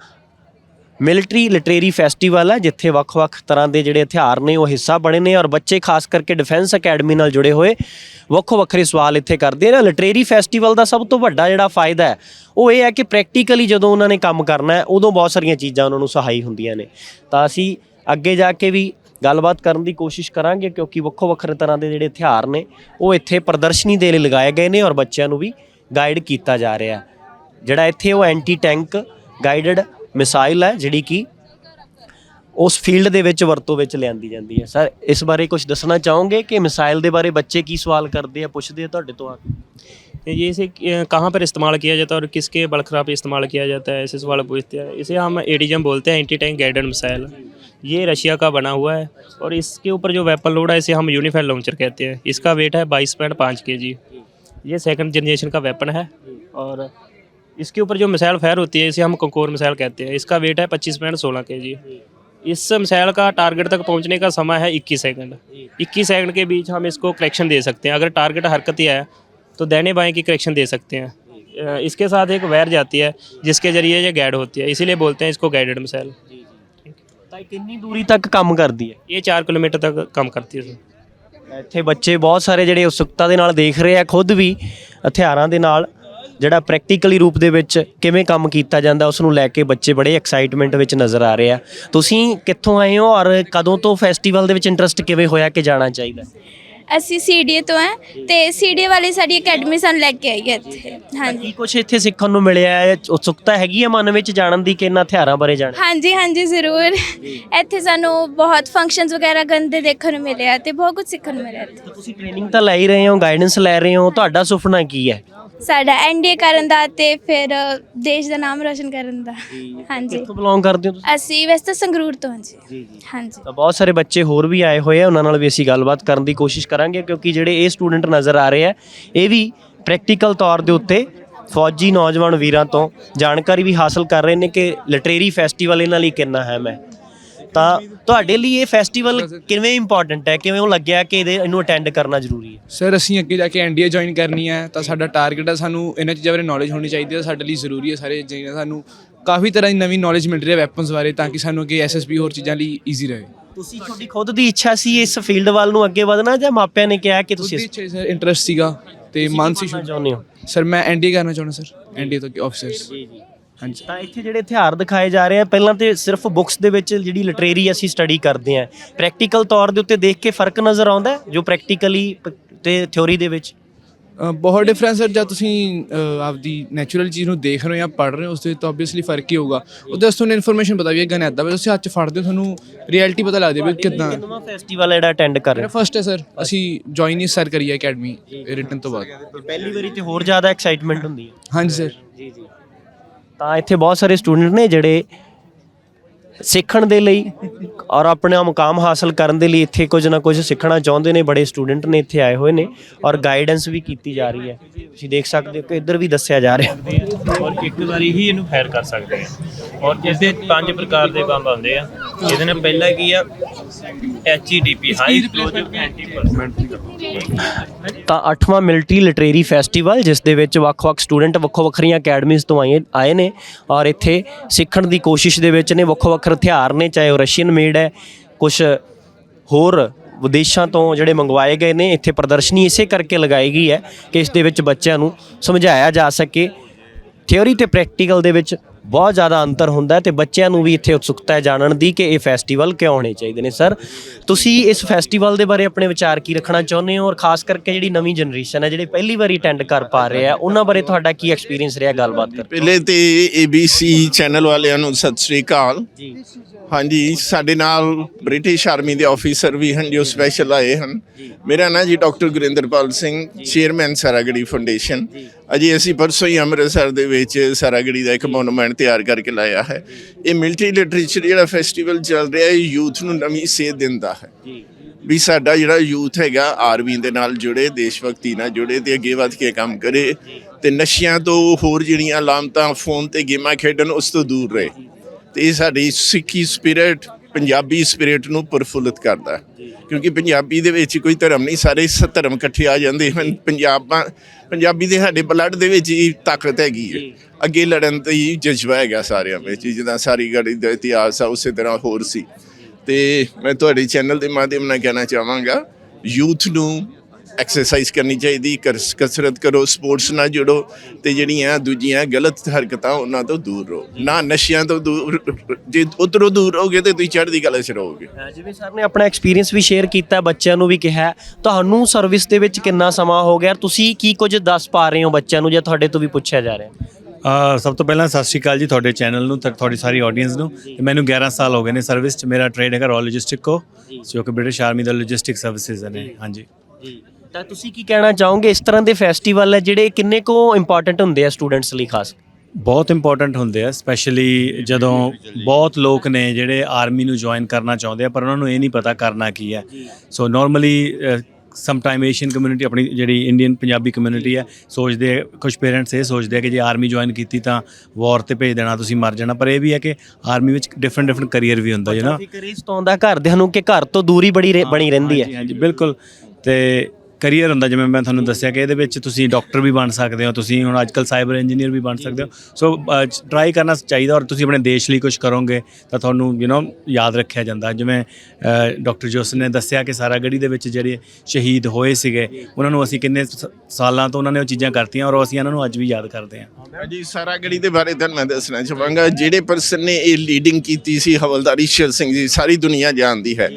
ਮਿਲਟਰੀ ਲਿਟਰੇਰੀ ਫੈਸਟੀਵਲ ਹੈ ਜਿੱਥੇ ਵੱਖ-ਵੱਖ ਤਰ੍ਹਾਂ ਦੇ ਜਿਹੜੇ ਹਥਿਆਰ ਨੇ, ਉਹ ਹਿੱਸਾ ਬਣੇ ਨੇ ਔਰ ਬੱਚੇ ਖਾਸ ਕਰਕੇ ਡਿਫੈਂਸ ਅਕੈਡਮੀ ਨਾਲ ਜੁੜੇ ਹੋਏ ਵੱਖੋ ਵੱਖਰੇ ਸਵਾਲ ਇੱਥੇ ਕਰਦੇ ਨੇ, ਲਿਟਰੇਰੀ ਫੈਸਟੀਵਲ ਦਾ ਸਭ ਤੋਂ ਵੱਡਾ ਜਿਹੜਾ ਫਾਇਦਾ ਹੈ, ਉਹ ਇਹ ਹੈ ਕਿ ਪ੍ਰੈਕਟੀਕਲੀ ਜਦੋਂ ਉਹਨਾਂ ਨੇ ਕੰਮ ਕਰਨਾ ਹੈ, ਉਦੋਂ ਬਹੁਤ ਸਾਰੀਆਂ ਚੀਜ਼ਾਂ ਉਹਨਾਂ ਨੂੰ ਸਹਾਈ ਹੁੰਦੀਆਂ ਨੇ। ਤਾਂ ਅਸੀਂ ਅੱਗੇ ਜਾ ਕੇ ਵੀ ਗੱਲਬਾਤ ਕਰਨ ਦੀ ਕੋਸ਼ਿਸ਼ ਕਰਾਂਗੇ, ਕਿਉਂਕਿ ਵੱਖੋ ਵੱਖਰੇ ਤਰ੍ਹਾਂ ਦੇ ਜਿਹੜੇ ਹਥਿਆਰ ਨੇ, ਉਹ ਇੱਥੇ ਪ੍ਰਦਰਸ਼ਨੀ ਦੇ ਲਈ ਲਗਾਏ ਗਏ ਨੇ ਔਰ ਬੱਚਿਆਂ ਨੂੰ ਵੀ ਗਾਈਡ ਕੀਤਾ ਜਾ ਰਿਹਾ ਜਿਹੜਾ ਇੱਥੇ ਉਹ ਐਂਟੀ ਟੈਂਕ ਗਾਈਡਡ ਮਿਸਾਈਲ ਹੈ ਜਿਹੜੀ ਕਿ ਉਸ ਫੀਲਡ ਦੇ ਵਿੱਚ ਵਰਤੋਂ ਵਿੱਚ ਲਿਆਂਦੀ ਜਾਂਦੀ ਹੈ ਸਰ ਇਸ ਬਾਰੇ ਕੁਝ ਦੱਸਣਾ ਚਾਹੋਗੇ ਕਿ ਮਿਸਾਈਲ ਦੇ ਬਾਰੇ ਬੱਚੇ ਕੀ ਸਵਾਲ ਕਰਦੇ ਆ ਪੁੱਛਦੇ ਆ ਤੁਹਾਡੇ ਤੋਂ ਆ ਕੇ ये इसे अ, कहाँ पर इस्तेमाल किया जाता है और किसके बलखरा पे इस्तेमाल किया जाता है ऐसे सवाल पूछते हैं इसे हम एडीजम बोलते हैं एंटी टैंक गाइडेड मिसाइल ये रशिया का बना हुआ है और इसके ऊपर जो वेपन लोड है इसे हम यूनिफाइड लॉन्चर कहते हैं इसका वेट है बाईस पॉइंट पाँच के जी ये सेकंड जनरेशन का वेपन है और इसके ऊपर जो मिसाइल फायर होती है इसे हम कंकोर मिसाइल कहते हैं इसका वेट है पच्चीस पॉइंट सोलह के जी इस मिसाइल का टारगेट तक पहुंचने का समय है 21 सेकंड 21 सेकंड के बीच हम इसको करेक्शन दे सकते हैं अगर टारगेट हरकती है तो दाहिने बाएं की करेक्शन दे सकते हैं अ, इसके साथ एक वायर जाती है जिसके जरिए ये गाइड होती है इसीलिए बोलते हैं इसको गाइडेड मिसाइल ਤਾਂ ਇਹ ਕਿੰਨੀ ਦੂਰੀ ਤੱਕ ਕੰਮ ਕਰਦੀ ਹੈ ये चार किलोमीटर तक कम करती है सर ਇੱਥੇ ਬੱਚੇ ਬਹੁਤ ਸਾਰੇ ਜਿਹੜੇ ਉਤਸੁਕਤਾ ਦੇ ਨਾਲ ਦੇਖ ਰਹੇ ਆ ਖੁਦ ਵੀ ਹਥਿਆਰਾਂ ਦੇ ਨਾਲ ਜਿਹੜਾ ਪ੍ਰੈਕਟੀਕਲੀ ਰੂਪ ਦੇ ਵਿੱਚ ਕਿਵੇਂ ਕੰਮ ਕੀਤਾ ਜਾਂਦਾ ਉਸ ਨੂੰ ਲੈ ਕੇ ਬੱਚੇ ਬੜੇ ਐਕਸਾਈਟਮੈਂਟ ਵਿੱਚ ਨਜ਼ਰ ਆ ਰਹੇ ਆ। ਤੁਸੀਂ ਕਿੱਥੋਂ ਆਏ ਹੋ ਔਰ ਕਦੋਂ ਤੋਂ ਫੈਸਟੀਵਲ ਦੇ ਵਿੱਚ ਇੰਟਰਸਟ ਕਿਵੇਂ ਹੋਇਆ ਕਿ ਜਾਣਾ ਚਾਹੀਦਾ? ਅਸੀਂ ਸੀਡੀਏ ਤੋਂ ਹੈ ਤੇ ਸੀਡੀਏ ਵਾਲੀ ਸਾਡੀ ਅਕੈਡਮੀ ਸਾਨੂੰ ਲੈ ਕੇ ਆਈ ਹੈ ਇੱਥੇ। ਹਾਂਜੀ। ਕੀ ਕੁਝ ਇੱਥੇ ਸਿੱਖਣ ਨੂੰ ਮਿਲਿਆ ਹੈ? ਉਤਸੁਕਤਾ ਹੈਗੀ ਹੈ ਮਨ ਵਿੱਚ ਜਾਣਨ ਦੀ ਕਿ ਇਹਨਾਂ ਹਥਿਆਰਾਂ ਬਾਰੇ ਜਾਣ ਹਾਂਜੀ ਹਾਂਜੀ ਜ਼ਰੂਰ। ਇੱਥੇ ਸਾਨੂੰ ਬਹੁਤ ਫੰਕਸ਼ਨਸ ਵਗੈਰਾ ਗੰਦੇ ਦੇਖਣ ਨੂੰ ਮਿਲੇ ਆ ਤੇ ਬਹੁਤ ਕੁਝ ਸਿੱਖਣ ਨੂੰ ਮਿਲਿਆ ਤੁਸੀਂ ਟ੍ਰੇਨਿੰਗ ਤਾਂ ਲੈ ਹੀ ਰਹੇ ਹੋ ਗਾਈਡੈਂਸ ਲੈ ਰਹੇ ਹੋ ਤੁਹਾਡਾ ਸੁਪਨਾ ਕੀ ਹੈ? ਸਾਡਾ ਐਨਡੀਏ ਕਰਨ ਦਾ ਤੇ ਫਿਰ ਦੇਸ਼ ਦਾ ਨਾਮ ਰੋਸ਼ਨ ਕਰਨ ਦਾ। ਹਾਂਜੀ। ਕਿੱਥੋਂ ਬਿਲੋਂਗ ਕਰਦੇ ਹੋ ਤੁਸੀਂ? ਅਸੀਂ ਵੈਸੇ ਤਾਂ ਸੰਗਰੂਰ ਤੋਂ ਹਾਂ ਜੀ। ਜੀ ਜੀ। ਹਾਂਜੀ। ਤਾਂ ਬਹੁਤ ਸਾਰੇ ਬੱਚੇ ਹੋਰ ਵੀ ਆਏ ਹੋਏ ਆ ਉਹਨਾਂ ਨਾਲ ਵੀ ਅਸੀਂ ਗੱਲਬਾਤ ਕਰਨ ਦੀ ਕੋਸ਼ਿਸ਼ ਕਰਾਂਗੇ ਕਿਉਂਕਿ ਜਿਹੜੇ ਇਹ ਸਟੂਡੈਂਟ ਨਜ਼ਰ ਆ ਰਹੇ ਆ ਇਹ ਵੀ ਪ੍ਰੈਕਟੀਕਲ ਤੌਰ ਦੇ ਉੱਤੇ ਫੌਜੀ ਨੌਜਵਾਨ ਵੀਰਾਂ ਤੋਂ ਜਾਣਕਾਰੀ ਵੀ ਹਾਸਲ ਕਰ ਰਹੇ ਨੇ ਕਿ ਲਿਟਰੇਰੀ ਫੈਸਟੀਵਲ ਇਹਨਾਂ ਲਈ ਕਿੰਨਾ ਹੈ। ਤਾਂ ਤੁਹਾਡੇ ਲਈ ਇਹ ਫੈਸਟੀਵਲ ਕਿਵੇਂ ਇੰਪੋਰਟੈਂਟ ਹੈ? ਕਿਵੇਂ ਉਹ ਲੱਗਿਆ ਕਿ ਇਹਦੇ ਇਹਨੂੰ ਅਟੈਂਡ ਕਰਨਾ ਜ਼ਰੂਰੀ ਹੈ? ਸਰ ਅਸੀਂ ਅੱਗੇ ਜਾ ਕੇ ਐਨਡੀਏ ਜੁਆਇਨ ਕਰਨੀ ਹੈ ਤਾਂ ਸਾਡਾ ਟਾਰਗੇਟ ਹੈ ਸਾਨੂੰ ਇਹਨਾਂ ਚੀਜ਼ਾਂ ਬਾਰੇ ਨੌਲੇਜ ਹੋਣੀ ਚਾਹੀਦੀ ਹੈ ਸਾਡੇ ਲਈ ਜ਼ਰੂਰੀ ਹੈ ਸਾਰੇ ਚੀਜ਼ਾਂ ਸਾਨੂੰ ਕਾਫੀ ਤਰ੍ਹਾਂ ਦੀ ਨਵੀਂ ਨੌਲੇਜ ਮਿਲ ਰਹੀ ਹੈ ਵੈਪਨਸ ਬਾਰੇ ਤਾਂ ਕਿ ਸਾਨੂੰ ਅੱਗੇ ਐਸਐਸਬੀ ਹੋਰ ਚੀਜ਼ਾਂ ਲਈ ਈਜ਼ੀ ਰਹੇ। ਤੁਸੀਂ ਤੁਹਾਡੀ ਖੁਦ ਦੀ ਇੱਛਾ ਸੀ ਇਸ ਫੀਲਡ ਵੱਲ ਨੂੰ ਅੱਗੇ ਵਧਣਾ ਜਾਂ ਮਾਪਿਆਂ ਨੇ ਕਿਹਾ ਕਿ ਤੁਸੀਂ ਇਸ ਸਰ ਇੰਟਰਸਟ ਸੀਗਾ ਤੇ ਮਾਨਸੀ ਬਣਨਾ ਚਾਹੁੰਦੇ ਹੋ? ਸਰ ਮੈਂ ਐਨਡੀਏ ਕਰਨਾ ਚਾਹੁੰਦਾ ਸਰ ਐਨਡੀਏ ਤੋਂ ਆਫਿਸਰਸ ਜੀ ਜੀ। ਹਾਂਜੀ। ਤਾਂ ਇੱਥੇ ਜਿਹੜੇ ਹਥਿਆਰ ਦਿਖਾਏ ਜਾ ਰਹੇ ਆ ਪਹਿਲਾਂ ਤੇ ਸਿਰਫ ਬੁక్స్ ਦੇ ਵਿੱਚ ਜਿਹੜੀ ਲਿਟਰੇਰੀ ਅਸੀਂ ਸਟੱਡੀ ਕਰਦੇ ਆ। ਪ੍ਰੈਕਟੀਕਲ ਤੌਰ ਦੇ ਉੱਤੇ ਦੇਖ ਕੇ ਫ਼ਰਕ ਨਜ਼ਰ ਆਉਂਦਾ ਹੈ, ਜੋ ਪ੍ਰੈਕਟੀਕਲੀ ਤੇ ਥਿਉਰੀ ਦੇ ਵਿੱਚ? ਬਹੁਤ ਡਿਫਰੈਂਸ ਸਰ ਜਦ ਤੁਸੀਂ ਆਪਦੀ ਨੈਚੁਰਲ ਚੀਜ਼ ਨੂੰ ਦੇਖ ਰਹੇ ਹੋ ਜਾਂ ਪੜ੍ਹ ਰਹੇ ਹੋ ਉਸ ਦੇ ਤਾਂ ਆਬਵੀਅਸਲੀ ਫ਼ਰਕ ਹੀ ਹੋਊਗਾ। ਉਹਦੇ ਵਾਸਤੇ ਤੁਹਾਨੂੰ ਇਨਫੋਰਮੇਸ਼ਨ ਪਤਾ ਵੀ ਹੈ ਗਨ ਐਦਾਂ ਵੀ ਤੁਸੀਂ ਹੱਥ 'ਚ ਫੜਦੇ ਹੋ ਤੁਹਾਨੂੰ ਰਿਐਲਿਟੀ ਪਤਾ ਲੱਗਦੀ ਹੈ ਵੀ ਕਿਦਾਂ। ਕਿੰਨਵਾਂ ਫੈਸਟੀਵਲ ਜਿਹੜਾ ਅਟੈਂਡ ਕਰ ਰਹੇ ਮੇਰਾ ਫਰਸਟ ਹੈ ਸਰ ਅਸੀਂ ਜੁਆਇਨ ਹੀ ਸਰ ਕਰੀ ਹੈ ਅਕੈਡਮੀ ਰਿਟਨ ਤੋਂ ਬਾਅਦ। ਹੋ ਪਹਿਲੀ ਵਾਰੀ ਤੇ ਹੋਰ ਜ਼ਿਆਦਾ ਐਕਸਾਈਟਮੈਂਟ ਹੁੰਦੀ ਹੈ। ਹਾਂਜੀ ਸਰ ਜੀ ਜੀ। ਤਾਂ ਇੱਥੇ ਬਹੁਤ ਸਾਰੇ ਸਟੂਡੈਂਟ ਨੇ ਜਿਹੜੇ ਸਿੱਖਣ ਦੇ ਲਈ ਔਰ ਆਪਣਾ ਮੁਕਾਮ ਹਾਸਲ ਕਰਨ ਦੇ ਲਈ ਇੱਥੇ ਕੁਝ ਨਾ ਕੁਝ ਸਿੱਖਣਾ ਚਾਹੁੰਦੇ ਨੇ ਬੜੇ ਸਟੂਡੈਂਟ ਨੇ ਇੱਥੇ ਆਏ ਹੋਏ ਨੇ ਔਰ ਗਾਈਡੈਂਸ ਵੀ ਕੀਤੀ ਜਾ ਰਹੀ ਹੈ। ਤੁਸੀਂ ਦੇਖ ਸਕਦੇ ਹੋ ਕਿ ਇੱਧਰ ਵੀ ਦੱਸਿਆ ਜਾ ਰਿਹਾ। ਔਰ ਇੱਕ ਵਾਰੀ ਹੀ ਇਹਨੂੰ ਫਾਇਰ ਕਰ ਸਕਦੇ ਆ। ਔਰ ਇਸ ਦੇ ਪੰਜ ਪ੍ਰਕਾਰ ਦੇ ਬੰਬ ਆਉਂਦੇ ਆ। ਇਹਦੇ ਨਾਲ ਪਹਿਲਾ ਕੀ ਆ? HEDP high explosive anti personnel ਤਾਂ 8ਵਾਂ ਮਿਲਟਰੀ ਲਿਟਰੇਰੀ ਫੈਸਟੀਵਲ ਜਿਸ ਦੇ ਵਿੱਚ ਵੱਖ-ਵੱਖ ਸਟੂਡੈਂਟ ਵੱਖੋ ਵੱਖਰੀਆਂ ਅਕੈਡਮੀਜ਼ ਤੋਂ ਆਏ ਆਏ ਨੇ ਔਰ ਇੱਥੇ ਸਿੱਖਣ ਦੀ ਕੋਸ਼ਿਸ਼ ਦੇ ਵਿੱਚ ਨੇ ਵੱਖੋ ਵੱਖ ਹਥਿਆਰ ਨੇ, ਚਾਹੇ ਉਹ ਰਸ਼ੀਅਨ ਮੇਡ ਹੈ ਕੁਝ ਹੋਰ ਵਿਦੇਸ਼ਾਂ ਤੋਂ ਜਿਹੜੇ ਮੰਗਵਾਏ ਗਏ ਨੇ, ਇੱਥੇ ਪ੍ਰਦਰਸ਼ਨੀ ਇਸੇ ਕਰਕੇ ਲਗਾਈ ਗਈ ਹੈ ਕਿ ਇਸ ਦੇ ਵਿੱਚ ਬੱਚਿਆਂ ਨੂੰ ਸਮਝਾਇਆ ਜਾ ਸਕੇ। ਥਿਉਰੀ ਤੇ ਪ੍ਰੈਕਟੀਕਲ ਦੇ ਵਿੱਚ ਬਹੁਤ ਜ਼ਿਆਦਾ ਅੰਤਰ ਹੁੰਦਾ ਤੇ ਬੱਚਿਆਂ ਨੂੰ ਵੀ ਇੱਥੇ ਉਤਸੁਕਤਾ ਹੈ ਜਾਣਨ ਦੀ ਕਿ ਇਹ ਫੈਸਟੀਵਲ ਕਿਉਂ ਹੋਣੇ ਚਾਹੀਦੇ ਨੇ ਸਰ ਤੁਸੀਂ ਇਸ ਫੈਸਟੀਵਲ ਦੇ ਬਾਰੇ ਆਪਣੇ ਵਿਚਾਰ ਕੀ ਰੱਖਣਾ ਚਾਹੁੰਦੇ ਹੋ? ਔਰ ਖਾਸ ਕਰਕੇ ਜਿਹੜੀ ਨਵੀਂ ਜਨਰੇਸ਼ਨ ਹੈ ਜਿਹੜੇ ਪਹਿਲੀ ਵਾਰੀ ਅਟੈਂਡ ਕਰ ਪਾ ਰਹੇ ਆ ਉਹਨਾਂ ਬਾਰੇ ਤੁਹਾਡਾ ਕੀ ਐਕਸਪੀਰੀਅੰਸ ਰਿਹਾ ਗੱਲਬਾਤ ਕਰ ਪਹਿਲੇ ਤੇ ABC ਚੈਨਲ ਵਾਲਿਆਂ ਨੂੰ ਸਤਿ ਸ੍ਰੀ ਅਕਾਲ। ਜੀ। ਹਾਂਜੀ ਸਾਡੇ ਨਾਲ ਬ੍ਰਿਟਿਸ਼ ਆਰਮੀ ਦੇ ਆਫੀਸਰ ਵੀ ਹਨ ਜੋ ਸਪੈਸ਼ਲ ਆਏ ਹਨ। ਮੇਰਾ ਨਾਮ ਜੀ doctor Gurinderpal Singh chairman Saragarhi foundation ਅਜੇ ਅਸੀਂ ਪਰਸੋਂ ਹੀ ਅੰਮ੍ਰਿਤਸਰ ਦੇ ਵਿੱਚ ਸਾਰਾਗੜੀ ਦਾ ਇੱਕ ਮੋਨੂਮੈਂਟ ਤਿਆਰ ਕਰਕੇ ਲਾਇਆ ਹੈ। ਇਹ ਮਿਲਟਰੀ ਲਿਟਰੇਚਰ ਜਿਹੜਾ ਫੈਸਟੀਵਲ ਚੱਲ ਰਿਹਾ ਹੈ ਯੂਥ ਨੂੰ ਨਵੀਂ ਸੇਧ ਦਿੰਦਾ ਹੈ। ਵੀ ਸਾਡਾ ਜਿਹੜਾ ਯੂਥ ਹੈਗਾ ਆਰਮੀ ਦੇ ਨਾਲ ਜੁੜੇ ਦੇਸ਼ ਭਗਤੀ ਨਾਲ ਜੁੜੇ ਤੇ ਅੱਗੇ ਵੱਧ ਕੇ ਕੰਮ ਕਰੇ ਤੇ ਨਸ਼ਿਆਂ ਤੋਂ ਹੋਰ ਜਿਹੜੀਆਂ ਲਾਮਤਾਂ ਫੋਨ ਤੇ ਗੇਮਾਂ ਖੇਡਣ ਉਸ ਤੋਂ ਦੂਰ ਰਹੇ। ਤੇ ਇਹ ਸਾਡੀ ਸਿੱਖੀ ਸਪਿਰਿਟ ਪੰਜਾਬੀ ਸਪਿਰਿਟ ਨੂੰ ਪ੍ਰਫੁੱਲਤ ਕਰਦਾ ਹੈ। ਕਿਉਂਕਿ ਪੰਜਾਬੀ ਦੇ ਵਿੱਚ ਕੋਈ ਧਰਮ ਨਹੀਂ ਸਾਰੇ ਧਰਮ ਇਕੱਠੇ ਆ ਜਾਂਦੇ ਹਨ। ਪੰਜਾਬਾਂ ਪੰਜਾਬੀ ਦੇ ਸਾਡੇ ਬਲੱਡ ਦੇ ਵਿੱਚ ਹੀ ਤਾਕਤ ਹੈਗੀ ਹੈ। ਅੱਗੇ ਲੜਨ ਦੀ ਜਜ਼ਬਾ ਹੈਗਾ ਸਾਰਿਆਂ ਵਿੱਚ ਜਿੱਦਾਂ ਸਾਰੀ ਗੜੀ ਦਾ ਇਤਿਹਾਸ ਆ ਉਸੇ ਤਰ੍ਹਾਂ ਹੋਰ ਸੀ। ਤੇ ਮੈਂ ਤੁਹਾਡੇ ਚੈਨਲ ਦੇ ਮਾਧਿਅਮ ਨਾਲ ਕਹਿਣਾ ਚਾਹਾਂਗਾ ਯੂਥ ਨੂੰ ਐਕਸਰਸਾਈਜ਼ ਕਰਨੀ ਚਾਹੀਦੀ ਕਸਰਤ ਕਰੋ ਸਪੋਰਟਸ ਨਾਲ ਜੁੜੋ ਤੇ ਜਿਹੜੀਆਂ ਦੂਜੀਆਂ ਗਲਤ ਹਰਕਤਾਂ ਉਹਨਾਂ ਤੋਂ ਦੂਰ ਰਹੋ। ਨਾ ਨਸ਼ਿਆਂ ਤੋਂ ਦੂਰ ਜੇ ਉਧਰੋਂ ਦੂਰ ਰਹੋਗੇ ਤੇ ਤੁਸੀਂ ਚੜ੍ਹਦੀ ਕਲਾ 'ਚ ਰਹੋਗੇ। ਜਿਵੇਂ ਸਰ ਨੇ ਆਪਣਾ ਐਕਸਪੀਰੀਅੰਸ ਵੀ ਸ਼ੇਅਰ ਕੀਤਾ ਬੱਚਿਆਂ ਨੂੰ ਵੀ ਕਿਹਾ ਤੁਹਾਨੂੰ ਸਰਵਿਸ ਦੇ ਵਿੱਚ ਕਿੰਨਾ ਸਮਾਂ ਹੋ ਗਿਆ ਤੁਸੀਂ ਕੀ ਕੁਝ ਦੱਸ ਪਾ ਰਹੇ ਹੋ ਬੱਚਿਆਂ ਨੂੰ ਜਾਂ ਤੁਹਾਡੇ ਤੋਂ ਵੀ ਪੁੱਛਿਆ ਜਾ ਰਿਹਾ? ਸਭ ਤੋਂ ਪਹਿਲਾਂ ਸਤਿ ਸ਼੍ਰੀ ਅਕਾਲ ਜੀ ਤੁਹਾਡੇ ਚੈਨਲ ਨੂੰ ਤੇ ਤੁਹਾਡੀ ਸਾਰੀ ਆਡੀਅנס ਨੂੰ। ਤੇ ਮੈਨੂੰ 11 ਸਾਲ ਹੋ ਗਏ ਨੇ ਸਰਵਿਸ ਚ ਮੇਰਾ ਟ੍ਰੇਡ ਹੈਗਾ ਰੋਇਲ ਲੌਜਿਸਟਿਕ ਕੋ ਜੋ ਕਿ ਬ੍ਰਿਟਿਸ਼ ਆਰਮੀ ਦਾ ਲੌਜਿਸਟਿਕ ਸਰਵਿਸਿਜ਼ ਨੇ। ਹਾਂਜੀ। ਜੀ। ਤਾਂ ਤੁਸੀਂ ਕੀ ਕਹਿਣਾ ਚਾਹੋਗੇ? ਇਸ ਤਰ੍ਹਾਂ ਦੇ ਫੈਸਟੀਵਲ ਹੈ ਜਿਹੜੇ ਕਿੰਨੇ ਕੋ ਇੰਪੋਰਟੈਂਟ ਹੁੰਦੇ ਆ ਸਟੂਡੈਂਟਸ ਲਈ ਖਾਸ? ਬਹੁਤ ਇੰਪੋਰਟੈਂਟ ਹੁੰਦੇ ਆ ਸਪੈਸ਼ਲੀ ਜਦੋਂ ਬਹੁਤ ਲੋਕ ਨੇ ਜਿਹੜੇ ਆਰਮੀ ਨੂੰ ਜੁਆਇਨ ਕਰਨਾ ਚਾਹੁੰਦੇ ਆ ਪਰ ਉਹਨਾਂ ਨੂੰ ਇਹ ਨਹੀਂ ਪਤਾ ਕਰਨਾ ਕੀ ਹੈ। So normally some time Asian community ਆਪਣੀ ਜਿਹੜੀ ਇੰਡੀਅਨ ਪੰਜਾਬੀ ਕਮਿਊਨਿਟੀ ਹੈ ਸੋਚਦੇ ਕੁਝ ਪੇਰੈਂਟਸ ਇਹ ਸੋਚਦੇ ਆ ਕਿ ਜੇ ਆਰਮੀ ਜੁਆਇਨ ਕੀਤੀ ਤਾਂ ਵਾਰ ਤੇ ਭੇਜ ਦੇਣਾ ਤੁਸੀਂ ਮਰ ਜਾਣਾ। ਪਰ ਇਹ ਵੀ ਹੈ ਕਿ ਆਰਮੀ ਵਿੱਚ ਡਿਫਰੈਂਟ ਡਿਫਰੈਂਟ ਕੈਰੀਅਰ ਵੀ ਹੁੰਦਾ ਯੂ ਨਾ ਕਾਫੀ ਕਰੇਜ ਤੋਂ ਆਉਂਦਾ ਘਰਦਿਆਂ ਨੂੰ ਕਿ ਘਰ ਤੋਂ ਦੂਰੀ ਬੜੀ ਬਣੀ ਰਹਿੰਦੀ ਹੈ। ਹਾਂਜੀ ਬਿਲਕੁਲ। ਤੇ ਕਰੀਅਰ ਹੁੰਦਾ, ਜਿਵੇਂ ਮੈਂ ਤੁਹਾਨੂੰ ਦੱਸਿਆ ਕਿ ਇਹਦੇ ਵਿੱਚ ਤੁਸੀਂ ਡਾਕਟਰ ਵੀ ਬਣ ਸਕਦੇ ਹੋ, ਤੁਸੀਂ ਹੁਣ ਅੱਜਕੱਲ ਸਾਈਬਰ ਇੰਜੀਨੀਅਰ ਵੀ ਬਣ ਸਕਦੇ ਹੋ। ਸੋ ਟਰਾਈ ਕਰਨਾ ਚਾਹੀਦਾ ਔਰ ਤੁਸੀਂ ਆਪਣੇ ਦੇਸ਼ ਲਈ ਕੁਝ ਕਰੋਗੇ ਤਾਂ ਤੁਹਾਨੂੰ ਯੂ نو ਯਾਦ ਰੱਖਿਆ ਜਾਂਦਾ। ਜਿਵੇਂ ਡਾਕਟਰ ਜੋਸ ਨੇ ਦੱਸਿਆ ਕਿ ਸਾਰਾਗੜੀ ਦੇ ਵਿੱਚ ਜਿਹੜੇ ਸ਼ਹੀਦ ਹੋਏ ਸੀਗੇ, ਉਹਨਾਂ ਨੂੰ ਅਸੀਂ ਕਿੰਨੇ ਸ- ਸਾਲਾਂ ਤੋਂ ਉਹਨਾਂ ਨੇ ਉਹ ਚੀਜ਼ਾਂ ਕਰਤੀਆਂ ਔਰ ਅਸੀਂ ਇਹਨਾਂ ਨੂੰ ਅੱਜ ਵੀ ਯਾਦ ਕਰਦੇ ਹਾਂ। ਜੀ ਸਾਰਾਗੜੀ ਦੇ ਬਾਰੇ ਤੁਹਾਨੂੰ ਮੈਂ ਦੱਸਣਾ ਚਾਹਾਂਗਾ। ਜਿਹੜੇ ਪਰਸਨ ਨੇ ਇਹ ਲੀਡਿੰਗ ਕੀਤੀ ਸੀ, ਹਵਲਦਾਰੀ ਈਸ਼ਰ ਸਿੰਘ ਜੀ, ਸਾਰੀ ਦੁਨੀਆ ਜਾਣਦੀ ਹੈ।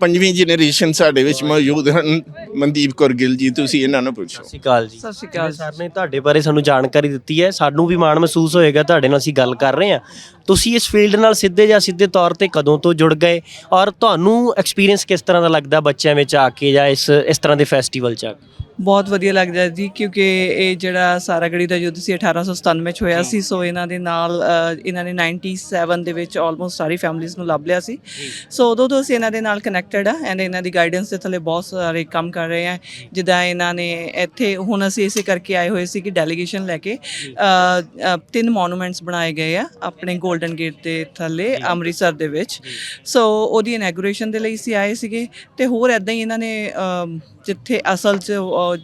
ਪੰਜਵੀਂ ਜਨਰੇਸ਼ਨ ਸਾਡੇ ਵਿੱਚ ਮੌਜੂਦ ਹਨ। ਮਨਦੀਪ ਕੌਰ ਗਿੱਲ ਜੀ ਤੁਸੀਂ ਇਹਨਾਂ ਨੂੰ ਪੁੱਛੋ। ਸਤਿ ਸ਼੍ਰੀ ਅਕਾਲ ਜੀ। ਸਤਿ ਸ਼੍ਰੀ ਅਕਾਲ ਸਰ ਨੇ ਤੁਹਾਡੇ ਬਾਰੇ ਸਾਨੂੰ ਜਾਣਕਾਰੀ ਦਿੱਤੀ ਹੈ। ਸਾਨੂੰ ਵੀ ਮਾਣ ਮਹਿਸੂਸ ਹੋਏਗਾ ਤੁਹਾਡੇ ਨਾਲ ਅਸੀਂ ਗੱਲ ਕਰ ਰਹੇ ਹਾਂ। ਤੁਸੀਂ ਇਸ ਫੀਲਡ ਨਾਲ ਸਿੱਧੇ ਜਾਂ ਸਿੱਧੇ ਤੌਰ ਤੇ ਕਦੋਂ ਤੋਂ ਜੁੜ ਗਏ? ਔਰ ਤੁਹਾਨੂੰ ਐਕਸਪੀਰੀਅੰਸ ਕਿਸ ਤਰ੍ਹਾਂ ਦਾ ਲੱਗਦਾ ਬੱਚਿਆਂ ਵਿੱਚ ਆ ਕੇ ਜਾਂ ਇਸ ਇਸ ਤਰ੍ਹਾਂ ਦੇ ਫੈਸਟੀਵਲ 'ਚ ਆ ਕੇ? ਬਹੁਤ ਵਧੀਆ ਲੱਗਦਾ ਜੀ ਕਿਉਂਕਿ ਇਹ ਜਿਹੜਾ ਸਾਰਾਗੜੀ ਦਾ ਯੁੱਧ ਸੀ 1897 ਚ ਹੋਇਆ ਸੀ ਸੋ ਇਹਨਾਂ ਦੇ ਨਾਲ ਇਹਨਾਂ ਨੇ 97 ਦੇ ਵਿੱਚ ਆਲਮੋਸਟ ਸਾਰੀ ਫੈਮਿਲੀਆਂ ਨੂੰ ਲੱਭ ਲਿਆ ਸੀ। ਸੋ ਉਦੋਂ ਤੋਂ ਅਸੀਂ ਇਹਨਾਂ ਦੇ ਨਾਲ ਕਨੈਕਟਡ ਆ ਐਂਡ ਇਹਨਾਂ ਦੀ ਗਾਈਡੈਂਸ ਦੇ ਥੱਲੇ ਬਹੁਤ ਸਾਰੇ ਕੰਮ ਕਰ ਰਹੇ ਆ ਜਿੱਦਾਂ ਇਹਨਾਂ ਨੇ ਇੱਥੇ ਹੁਣ ਅਸੀਂ ਇਸੇ ਕਰਕੇ ਆਏ ਹੋਏ ਸੀ ਕਿ ਡੈਲੀਗੇਸ਼ਨ ਲੈ ਕੇ ਤਿੰਨ ਮੋਨੂਮੈਂਟਸ ਬਣਾਏ ਗਏ ਆ ਆਪਣੇ 골ਡਨ ਗੇਟ ਦੇ ਥੱਲੇ ਅੰਮ੍ਰਿਤਸਰ ਦੇ ਵਿੱਚ। ਸੋ ਉਹਦੀ ਇਨੈਗੋਰੇਸ਼ਨ ਦੇ ਲਈ ਅਸੀਂ ਆਏ ਸੀਗੇ ਤੇ ਹੋਰ ਐਦਾਂ ਹੀ ਇਹਨਾਂ ਨੇ ਜਿੱਥੇ ਅਸਲ 'ਚ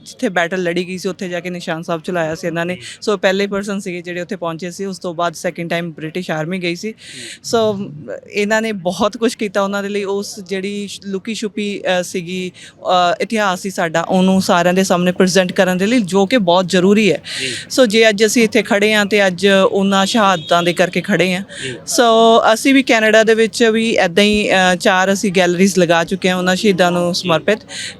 ਜਿੱਥੇ ਬੈਟਲ ਲੜੀ ਗਈ ਸੀ ਉੱਥੇ ਜਾ ਕੇ ਨਿਸ਼ਾਨ ਸਾਹਿਬ ਚਲਾਇਆ ਸੀ ਇਹਨਾਂ ਨੇ। ਸੋ ਪਹਿਲੇ ਪਰਸਨ ਸੀਗੇ ਜਿਹੜੇ ਉੱਥੇ ਪਹੁੰਚੇ ਸੀ ਉਸ ਤੋਂ ਬਾਅਦ ਸੈਕਿੰਡ ਟਾਈਮ ਬ੍ਰਿਟਿਸ਼ ਆਰਮੀ ਗਈ ਸੀ। ਸੋ ਇਹਨਾਂ ਨੇ ਬਹੁਤ ਕੁਝ ਕੀਤਾ ਉਹਨਾਂ ਦੇ ਲਈ। ਉਸ ਜਿਹੜੀ ਲੁਕੀ ਛੁਪੀ ਅ, ਸੀਗੀ ਅ, ਇਤਿਹਾਸ ਸੀ ਸਾਡਾ ਉਹਨੂੰ ਸਾਰਿਆਂ ਦੇ ਸਾਹਮਣੇ ਪ੍ਰੈਜ਼ੈਂਟ ਕਰਨ ਦੇ ਲਈ ਜੋ ਕਿ ਬਹੁਤ ਜ਼ਰੂਰੀ ਹੈ। ਸੋ ਜੇ ਅੱਜ ਅਸੀਂ ਇੱਥੇ ਖੜੇ ਹਾਂ ਤੇ ਅੱਜ ਉਹਨਾਂ ਸ਼ਹਾਦਤਾਂ ਦੇ ਕਰਕੇ ਖੜੇ ਹਾਂ। ਸੋ ਅਸੀਂ ਵੀ ਕੈਨੇਡਾ ਦੇ ਵਿੱਚ ਵੀ ਐਦਾਂ ਹੀ ਅ, ਚਾਰ ਅਸੀਂ ਗੈਲਰੀਜ਼ ਲਗਾ ਚੁੱਕੇ ਹਾਂ ਉਹਨਾਂ ਸ਼ਹੀਦਾਂ ਨੂੰ ਸਮਰਪਿਤ।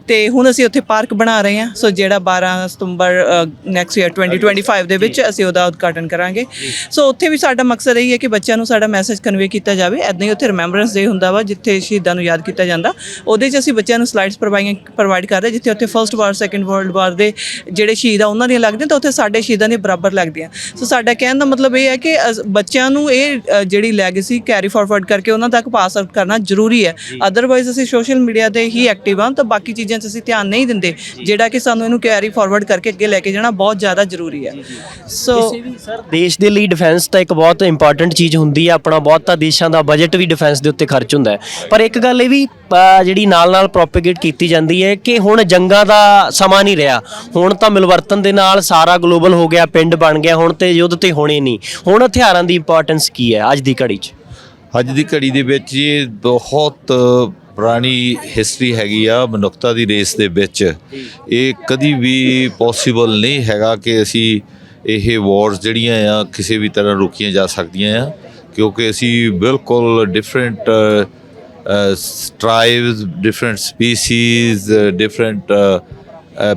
ਤੇ ਹੁਣ ਅਸੀਂ ਉੱਥੇ ਪਾਰਕ ਬਣਾ ਰਹੇ ਹਾਂ। ਸੋ ਜਿਹੜਾ 12 ਸਤੰਬਰ ਨੈਕਸਟ ਈਅਰ 2025 ਦੇ ਵਿੱਚ ਅਸੀਂ ਉਹਦਾ ਉਦਘਾਟਨ ਕਰਾਂਗੇ। ਸੋ ਉੱਥੇ ਵੀ ਸਾਡਾ ਮਕਸਦ ਇਹ ਹੈ ਕਿ ਬੱਚਿਆਂ ਨੂੰ ਸਾਡਾ ਮੈਸੇਜ ਕਨਵੇ ਕੀਤਾ ਜਾਵੇ। ਐਦਾਂ ਹੀ ਉੱਥੇ ਰਿਮੈਂਬਰੈਂਸ ਡੇ ਹੁੰਦਾ ਵਾ ਜਿੱਥੇ ਸ਼ਹੀਦਾਂ ਨੂੰ ਯਾਦ ਕੀਤਾ ਜਾਂਦਾ। ਉਹਦੇ 'ਚ ਅਸੀਂ ਬੱਚਿਆਂ ਨੂੰ ਸਲਾਈਡਸ ਪ੍ਰੋਵਾਈਡ ਪ੍ਰੋਵਾਈਡ ਕਰ ਰਹੇ ਜਿੱਥੇ ਉੱਥੇ first war second world war ਦੇ ਜਿਹੜੇ ਸ਼ਹੀਦ ਆ ਉਹਨਾਂ ਦੀਆਂ ਲੱਗਦੀਆਂ ਤਾਂ ਉੱਥੇ ਸਾਡੇ ਸ਼ਹੀਦਾਂ ਦੇ ਬਰਾਬਰ ਲੱਗਦੀਆਂ। ਸੋ ਸਾਡਾ ਕਹਿਣ ਦਾ ਮਤਲਬ ਇਹ ਹੈ ਕਿ ਬੱਚਿਆਂ ਨੂੰ ਇਹ ਜਿਹੜੀ ਲੈਗੇਸੀ ਕੈਰੀ ਫਾਰਵਰਡ ਕਰਕੇ ਉਹਨਾਂ ਤੱਕ ਪਾਸ ਆਊਟ ਕਰਨਾ ਜ਼ਰੂਰੀ ਹੈ। ਅਦਰਵਾਈਜ਼ ਅਸੀਂ ਸੋਸ਼ਲ ਮੀਡੀਆ ਤੇ ਹੀ ਐਕਟਿਵ ਹਾਂ ਤਾਂ ਬਾਕੀ ਚੀਜ਼ਾਂ 'ਚ ਅਸੀਂ ਧਿਆਨ ਨਹੀਂ ਦਿੰਦੇ ਜਿਹੜਾ ਕਿ ਸਾਨੂੰ ਇਹਨੂੰ ਕੈਰੀ ਫਾਰਵਰਡ ਕਰਕੇ ਅੱਗੇ ਲੈ ਕੇ ਜਾਣਾ ਬਹੁਤ ਜ਼ਿਆਦਾ ਜ਼ਰੂਰੀ ਹੈ। ਸੋ ਸਰ ਦੇਸ਼ ਦੇ ਲਈ ਡਿਫੈਂਸ ਤਾਂ ਇੱਕ ਬਹੁਤ ਇੰਪੋਰਟੈਂਟ ਚੀਜ਼ ਹੁੰਦੀ ਹੈ ਆਪਣਾ ਬਹੁਤਾ ਦੇਸ਼ਾਂ ਦਾ ਬਜਟ ਵੀ ਡਿਫੈਂਸ ਦੇ ਉੱਤੇ ਖਰਚ ਹੁੰਦਾ ਹੈ। ਪਰ ਇੱਕ ਗੱਲ ਇਹ ਵੀ ਜਿਹੜੀ ਨਾਲ-ਨਾਲ ਪ੍ਰੋਪੇਗੇਟ ਕੀਤੀ ਜਾਂਦੀ ਹੈ ਕਿ ਹੁਣ ਜੰਗਾਂ ਦਾ ਸਮਾਂ ਨਹੀਂ ਰਿਹਾ। ਹੁਣ ਤਾਂ ਮਿਲਵਰਤਨ ਦੇ ਨਾਲ ਸਾਰਾ ਗਲੋਬਲ ਹੋ ਗਿਆ ਪਿੰਡ ਬਣ ਗਿਆ ਹੁਣ ਤੇ ਯੁੱਧ ਤੇ ਹੋਣੇ ਨਹੀਂ। ਹੁਣ ਹਥਿਆਰਾਂ ਦੀ ਇੰਪੋਰਟੈਂਸ ਕੀ ਹੈ ਅੱਜ ਦੀ ਘੜੀ 'ਚ? ਅੱਜ ਦੀ ਘੜੀ ਦੇ ਵਿੱਚ ਇਹ ਬਹੁਤ ਪੁਰਾਣੀ ਹਿਸਟਰੀ ਹੈਗੀ ਆ, ਮਨੁੱਖਤਾ ਦੀ ਰੇਸ ਦੇ ਵਿੱਚ। ਇਹ ਕਦੀ ਵੀ ਪੋਸੀਬਲ ਨਹੀਂ ਹੈਗਾ ਕਿ ਅਸੀਂ ਇਹ ਵਾਰਸ ਜਿਹੜੀਆਂ ਆ, ਕਿਸੇ ਵੀ ਤਰ੍ਹਾਂ ਰੋਕੀਆਂ ਜਾ ਸਕਦੀਆਂ ਆ, ਕਿਉਂਕਿ ਅਸੀਂ ਬਿਲਕੁਲ different tribes different species different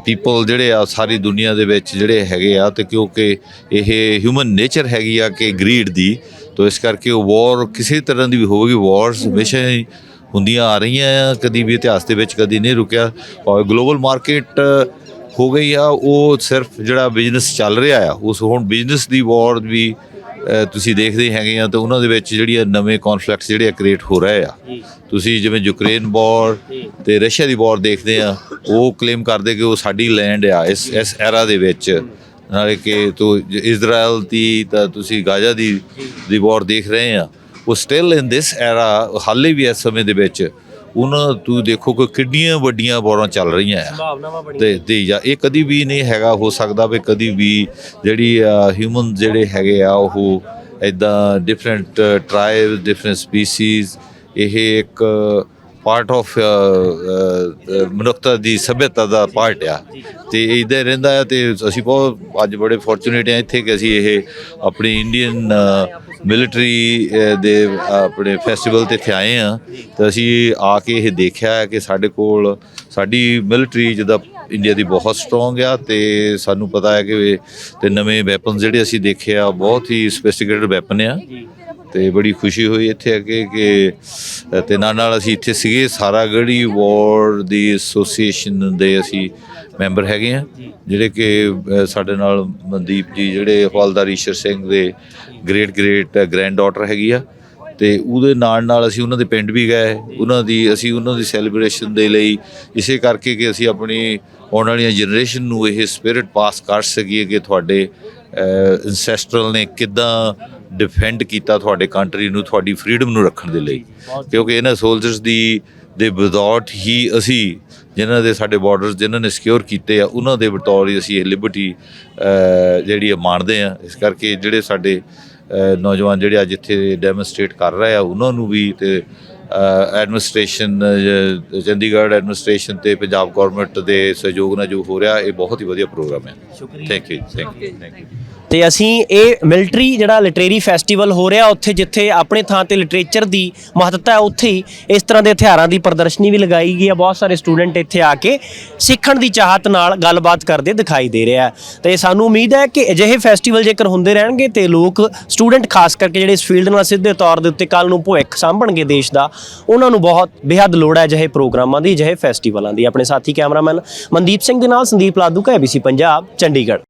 people ਜਿਹੜੇ ਆ, ਸਾਰੀ ਦੁਨੀਆ ਦੇ ਵਿੱਚ ਜਿਹੜੇ ਹੈਗੇ ਆ, ਤੇ ਕਿਉਂਕਿ ਇਹ ਹਿਊਮਨ ਨੇਚਰ ਹੈਗੀ ਆ ਕਿ ਗਰੀਡ ਦੀ, ਤੋ ਇਸ ਕਰਕੇ ਉਹ ਵਾਰ ਕਿਸੇ ਤਰ੍ਹਾਂ ਦੀ ਵੀ ਹੋਵੇਗੀ ਵਾਰਸ ਹਮੇਸ਼ਾ ਹੀ ਹੁੰਦੀਆਂ ਆ ਰਹੀਆਂ ਆ ਕਦੀ ਵੀ ਇਤਿਹਾਸ ਦੇ ਵਿੱਚ ਕਦੀ ਨਹੀਂ ਰੁਕਿਆ। ਔਰ ਗਲੋਬਲ ਮਾਰਕੀਟ ਹੋ ਗਈ ਆ ਉਹ ਸਿਰਫ ਜਿਹੜਾ ਬਿਜ਼ਨਸ ਚੱਲ ਰਿਹਾ ਆ ਉਸ ਹੁਣ ਬਿਜ਼ਨਸ ਦੀ ਵਾਰ ਵੀ ਤੁਸੀਂ ਦੇਖਦੇ ਹੈਗੇ ਆ ਤਾਂ ਉਹਨਾਂ ਦੇ ਵਿੱਚ ਜਿਹੜੀਆਂ ਨਵੇਂ ਕਨਫਲਿਕਟਸ ਜਿਹੜੇ ਕ੍ਰੀਏਟ ਹੋ ਰਹੇ ਆ। ਤੁਸੀਂ ਜਿਵੇਂ ਯੂਕਰੇਨ ਵਾਰ ਤੇ ਰਸ਼ੀਆ ਦੀ ਵਾਰ ਦੇਖਦੇ ਆ ਉਹ ਕਲੇਮ ਕਰਦੇ ਕਿ ਉਹ ਸਾਡੀ ਲੈਂਡ ਆ ਇਸ ਇਸ ਐਰਾ ਦੇ ਵਿੱਚ। ਨਾਲੇ ਕਿ ਤੋ ਇਜ਼ਰਾਈਲ ਦੀ ਤਾਂ ਤੁਸੀਂ ਗਾਜ਼ਾ ਦੀ ਦੀ ਵਾਰ ਦੇਖ ਰਹੇ ਆ। ਉਹ ਸਟਿਲ ਇਨ ਦਿਸ ਐਰਾ ਹਾਲੇ ਵੀ ਇਸ ਸਮੇਂ ਦੇ ਵਿੱਚ ਉਹਨਾਂ ਤੂੰ ਦੇਖੋ ਕਿ ਕਿੰਨੀਆਂ ਵੱਡੀਆਂ ਵਾਰਾਂ ਚੱਲ ਰਹੀਆਂ ਆ। ਸੰਭਾਵਨਾਵਾਂ ਤੇ ਤੇ ਜਾਂ ਇਹ ਕਦੀ ਵੀ ਨਹੀਂ ਹੈਗਾ ਹੋ ਸਕਦਾ ਵੀ ਕਦੀ ਵੀ ਜਿਹੜੀ ਹਿਊਮਨ ਜਿਹੜੇ ਹੈਗੇ ਆ ਉਹ ਇਦਾਂ ਡਿਫਰੈਂਟ ਟ੍ਰਾਈਬ ਡਿਫਰੈਂਟ ਸਪੀਸੀਜ਼ ਇਹ ਇੱਕ ਪਾਰਟ ਆਫ ਮਨੁੱਖਤਾ ਦੀ ਸਭਿਅਤਾ ਦਾ ਪਾਰਟ ਆ। ਤੇ ਇਦਾਂ ਰਹਿੰਦਾ ਆ ਤੇ ਅਸੀਂ ਬਹੁਤ ਅੱਜ ਬੜੇ ਫੋਰਚੂਨੇਟ ਆ ਇੱਥੇ ਕਿ ਅਸੀਂ ਇਹ ਆਪਣੀ ਇੰਡੀਅਨ ਮਿਲਟਰੀ ਦੇ ਆਪਣੇ ਫੈਸਟੀਵਲ ਤੇ ਇੱਥੇ ਆਏ ਆ। ਤਾਂ ਅਸੀਂ ਆ ਕੇ ਇਹ ਦੇਖਿਆ ਕਿ ਸਾਡੇ ਕੋਲ ਸਾਡੀ ਮਿਲਟਰੀ ਜਿਹਦਾ ਇੰਡੀਆ ਦੀ ਬਹੁਤ ਸਟਰੋਂਗ ਆ ਤੇ ਸਾਨੂੰ ਪਤਾ ਹੈ ਕਿ ਤੇ ਨਵੇਂ ਵੈਪਨ ਜਿਹੜੇ ਅਸੀਂ ਦੇਖੇ ਆ ਬਹੁਤ ਹੀ ਸੋਫਿਸਟੀਕੇਟਡ ਵੈਪਨ ਆ। ਤੇ ਬੜੀ ਖੁਸ਼ੀ ਹੋਈ ਇੱਥੇ ਆ ਕੇ ਕਿ ਤੇ ਨਾਲ ਨਾਲ ਅਸੀਂ ਇੱਥੇ ਸੀਗੇ ਸਾਰਾਗੜੀ ਵਾਰ ਦੀ ਐਸੋਸੀਏਸ਼ਨ ਦੇ ਅਸੀਂ ਮੈਂਬਰ ਹੈਗੇ ਆ ਜਿਹੜੇ ਕਿ ਸਾਡੇ ਨਾਲ ਮਨਦੀਪ ਜੀ ਜਿਹੜੇ ਹਵਾਲਦਾਰ ਈਸ਼ਰ ਸਿੰਘ ਦੇ ਗ੍ਰੇਟ ਗ੍ਰੇਟ ਗ੍ਰੈਂਡ ਡਾਟਰ ਹੈਗੀ ਆ ਤੇ ਉਹਦੇ ਨਾਲ ਨਾਲ ਅਸੀਂ ਉਹਨਾਂ ਦੇ ਪਿੰਡ ਵੀ ਗਏ ਉਹਨਾਂ ਦੀ ਅਸੀਂ ਉਹਨਾਂ ਦੀ ਸੈਲੀਬ੍ਰੇਸ਼ਨ ਦੇ ਲਈ ਇਸੇ ਕਰਕੇ ਕਿ ਅਸੀਂ ਆਪਣੀ ਆਉਣ ਵਾਲੀਆਂ ਜਨਰੇਸ਼ਨ ਨੂੰ ਇਹ ਸਪਿਰਿਟ ਪਾਸ ਕਰ ਸਕੀਏ ਕਿ ਤੁਹਾਡੇ ਐਂਸੈਸਟਰਲ ਨੇ ਕਿਦਾਂ ਡਿਫੈਂਡ ਕੀਤਾ ਤੁਹਾਡੇ ਕੰਟਰੀ ਨੂੰ ਤੁਹਾਡੀ ਫਰੀडम ਨੂੰ ਰੱਖਣ ਦੇ ਲਈ। ਕਿਉਂਕਿ ਇਹਨਾਂ ਸੋਲਜਰਸ ਦੀ ਦੇ ਵਿਦਆਊਟ ਹੀ ਅਸੀਂ ਜਿਨ੍ਹਾਂ ਦੇ ਸਾਡੇ ਬਾਰਡਰਸ ਜਿਨ੍ਹਾਂ ਨੇ ਸਿਕਿਉਰ ਕੀਤੇ ਆ ਉਹਨਾਂ ਦੇ ਬਤੌਰ ਹੀ ਅਸੀਂ ਇਹ ਲਿਬਰਟੀ ਜਿਹੜੀ ਆ ਮਾਣਦੇ ਆ। ਇਸ ਕਰਕੇ ਜਿਹੜੇ ਸਾਡੇ ਨੌਜਵਾਨ ਜਿਹੜੇ ਅੱਜ ਇੱਥੇ ਡੈਮੋਨਸਟ੍ਰੇਟ ਕਰ ਰਹੇ ਆ ਉਹਨਾਂ ਨੂੰ ਵੀ ਤੇ ਐਡਮਿਨਿਸਟ੍ਰੇਸ਼ਨ ਚੰਡੀਗੜ੍ਹ ਐਡਮਿਨਿਸਟ੍ਰੇਸ਼ਨ ਤੇ ਪੰਜਾਬ ਗਵਰਨਮੈਂਟ ਦੇ ਸਹਿਯੋਗ ਨਾਲ ਜੋ ਹੋ ਰਿਹਾ ਇਹ ਬਹੁਤ ਹੀ ਵਧੀਆ ਪ੍ਰੋਗਰਾਮ ਹੈ thank you thank you thank you ਤੇ ਅਸੀਂ ਇਹ ਮਿਲਟਰੀ ਜਿਹੜਾ ਲਿਟਰੇਰੀ ਫੈਸਟੀਵਲ ਹੋ ਰਿਹਾ ਉੱਥੇ ਜਿੱਥੇ ਆਪਣੇ ਥਾਂ ਤੇ ਲਿਟਰੇਚਰ ਦੀ ਮਹੱਤਤਾ ਉੱਥੇ ਹੀ ਇਸ ਤਰ੍ਹਾਂ ਦੇ ਹਥਿਆਰਾਂ ਦੀ ਪ੍ਰਦਰਸ਼ਨੀ ਵੀ ਲਗਾਈ ਗਈ ਹੈ। ਬਹੁਤ ਸਾਰੇ ਸਟੂਡੈਂਟ ਇੱਥੇ ਆ ਕੇ ਸਿੱਖਣ ਦੀ ਚਾਹਤ ਨਾਲ ਗੱਲਬਾਤ ਕਰਦੇ ਦਿਖਾਈ ਦੇ ਰਿਹਾ ਹੈ। ਤੇ ਸਾਨੂੰ ਉਮੀਦ ਹੈ ਕਿ ਅਜਿਹੇ ਫੈਸਟੀਵਲ ਜੇਕਰ ਹੁੰਦੇ ਰਹਿਣਗੇ ਤੇ ਲੋਕ ਸਟੂਡੈਂਟ ਖਾਸ ਕਰਕੇ ਜਿਹੜੇ ਇਸ ਫੀਲਡ ਨਾਲ ਸਿੱਧੇ ਤੌਰ ਦੇ ਉੱਤੇ ਕੱਲ ਨੂੰ ਭਵਿੱਖ ਸਾਂਭਣਗੇ ਦੇਸ਼ ਦਾ, ਉਹਨਾਂ ਨੂੰ ਬਹੁਤ ਬੇਹੱਦ ਲੋੜ ਹੈ ਅਜਿਹੇ ਪ੍ਰੋਗਰਾਮਾਂ ਦੀ, ਅਜਿਹੇ ਫੈਸਟੀਵਲਾਂ ਦੀ। ਆਪਣੇ ਸਾਥੀ ਕੈਮਰਾਮੈਨ ਮਨਦੀਪ ਸਿੰਘ ਦੇ ਨਾਲ ਸੰਦੀਪ ਲਾਦੂ ਕਾ ABC ਪੰਜਾਬ, ਚੰਡੀਗੜ੍ਹ।